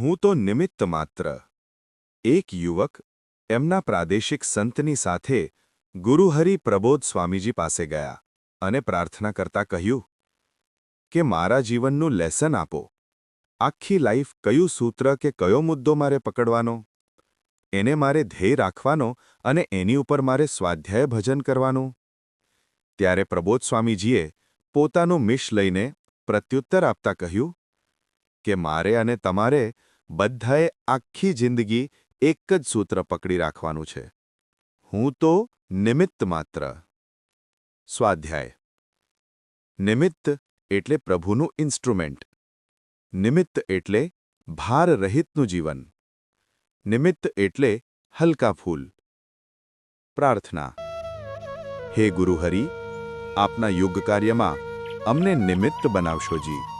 હું તો નિમિત્ત માત્ર. એક યુવક, એમના પ્રાદેશિક સંતની સાથે ગુરુહરિ પ્રબોધ સ્વામીજી પાસે ગયા અને પ્રાર્થના કરતા કહ્યું, કે મારા જીવનનું લેસન આપો. આખી લાઈફ કયું સૂત્ર કે કયો મુદ્દો મારે પકડવાનો? એને મારે ધ્યેય રાખવાનો અને એની ઉપર મારે સ્વાધ્યાય ભજન કરવાનું? ત્યારે પ્રબોધ સ્વામીજીએ પોતાનું મિશ લઈને પ્રત્યુત્તર આપતા કહ્યું, કે મારે અને તમારે બધાએ આખી જિંદગી એક જ સૂત્ર પકડી રાખવાનું છે. હું તો નિમિત્ત માત્ર. સ્વાધ્યાય. નિમિત્ત એટલે પ્રભુનું ઇન્સ્ટ્રુમેન્ટ. નિમિત્ત એટલે ભાર રહિતનું જીવન. નિમિત્ત એટલે હલકા ફૂલ. પ્રાર્થના. હે ગુરુહરિ, આપના યુગ કાર્યમાં અમને નિમિત્ત બનાવશો જી.